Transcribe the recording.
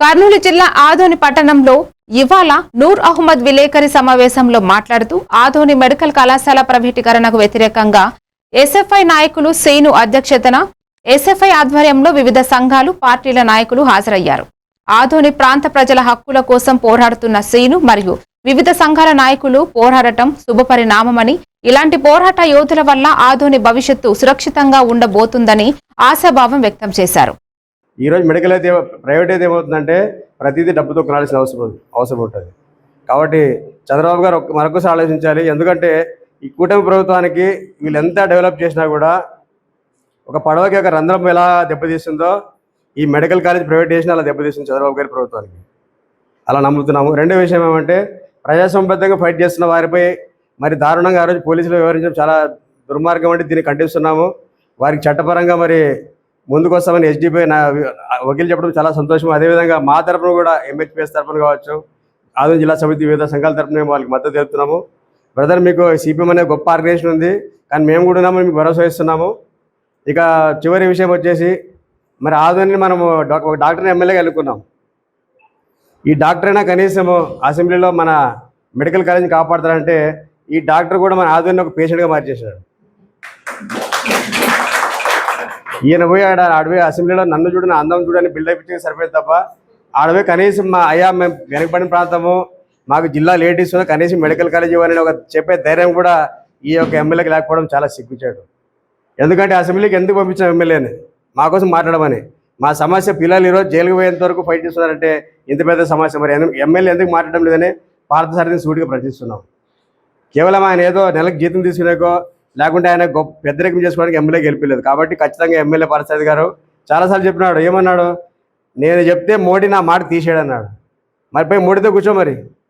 కర్నూలు జిల్లా ఆదోని పట్టణంలో ఇవాళ నూర్ అహ్మద్ విలేకరి సమావేశంలో మాట్లాడుతూ ఆదోని మెడికల్ కళాశాల ప్రైవేటీకరణకు వ్యతిరేకంగా ఎస్ఎఫ్ఐ నాయకులు సేను అధ్యక్షతన ఎస్ఎఫ్ఐ ఆధ్వర్యంలో వివిధ సంఘాలు పార్టీల నాయకులు హాజరయ్యారు. ఆదోని ప్రాంత ప్రజల హక్కుల కోసం పోరాడుతున్న సేను మరియు వివిధ సంఘాల నాయకులు పోరాడటం శుభపరిణామమని ఇలాంటి పోరాట యోధుల వల్ల ఆదోని భవిష్యత్తు సురక్షితంగా ఉండబోతుందని ఆశాభావం వ్యక్తం చేశారు. ఈరోజు మెడికల్ అయితే ప్రైవేట్ అయితే ఏమవుతుందంటే ప్రతిదీ డబ్బుతో కొనాల్సిన అవసరం అవసరం ఉంటుంది. కాబట్టి చంద్రబాబు గారు మరొకసారి ఆలోచించాలి. ఎందుకంటే ఈ కూటమి ప్రభుత్వానికి వీళ్ళు ఎంత డెవలప్ చేసినా కూడా ఒక పడవకి ఒక రంధ్రం ఎలా దెబ్బతీస్తుందో ఈ మెడికల్ కాలేజ్ ప్రైవేటేషన్ అలా దెబ్బతీస్తుంది చంద్రబాబు గారి ప్రభుత్వానికి. అలా నమ్ముతున్నాము. రెండో విషయం ఏమంటే ప్రజాసంబద్ధంగా ఫైట్ చేస్తున్న వారిపై మరి దారుణంగా ఆ రోజు పోలీసులు వివరించడం చాలా దుర్మార్గం అంటే దీన్ని ఖండిస్తున్నాము. వారికి చట్టపరంగా మరి ముందుకొస్తామని వస్తామని నా వకీలు చెప్పడం చాలా సంతోషం. అదేవిధంగా మా తరపున కూడా ఎంహెచ్పిఎస్ తరపున కావచ్చు ఆదోని జిల్లా సమితి వివిధ సంఘాల తరపున వాళ్ళకి మద్దతు తెలుపుతున్నాము. బ్రదర్ మీకు సిపిఎం అనే గొప్ప ఆర్గనైజేషన్ ఉంది కానీ మేము కూడా ఉన్నాము మీకు భరోసా ఇస్తున్నాము. ఇక చివరి విషయం వచ్చేసి మరి ఆదోని మనము ఒక డాక్టర్ని ఎమ్మెల్యేగా ఎన్నుకున్నాం. ఈ డాక్టర్ అయినా కనీసం అసెంబ్లీలో మన మెడికల్ కాలేజీని కాపాడతారంటే ఈ డాక్టర్ కూడా మన ఆదోని ఒక పేషెంట్గా మార్చేశాడు. ఈయన పోయి ఆడ ఆడవే అసెంబ్లీలో నన్ను చూడని అందం చూడని బిల్డప్ ఇచ్చి సరిపోయింది తప్ప. ఆడవే కనీసం మా అయ్యా మేము వెనకబడిన ప్రాంతము మాకు జిల్లా లేడీస్ కనీసం మెడికల్ కాలేజ్ ఇవ్వాలని ఒక చెప్పే ధైర్యం కూడా ఈ యొక్క ఎమ్మెల్యేకి లేకపోవడం చాలా సిగ్గుచాడు ఎందుకంటే అసెంబ్లీకి ఎందుకు పంపించాం ఎమ్మెల్యేని? మా కోసం మాట్లాడమని. మా సమస్య పిల్లలు ఈరోజు జైలుకు పోయేంత వరకు ఫైట్ చేస్తున్నారంటే ఇంత పెద్ద సమస్య. మరి ఎమ్మెల్యే ఎందుకు మాట్లాడడం లేదని పార్థసారథిని సూటిగా ప్రశ్నిస్తున్నాం. కేవలం ఆయన ఏదో నెలకు జీతం తీసుకునేకో లేకుంటే ఆయన గొప్ప వ్యతిరేకం చేసుకోవడానికి ఎమ్మెల్యే గెలిపలేదు. కాబట్టి ఖచ్చితంగా ఎమ్మెల్యే పరసాద్ గారు చాలాసార్లు చెప్పినాడు ఏమన్నాడు? నేను చెప్తే మోడీ నా మాట తీసేయడన్నాడు. మరి పోయి మోడీతో కూర్చో మరి.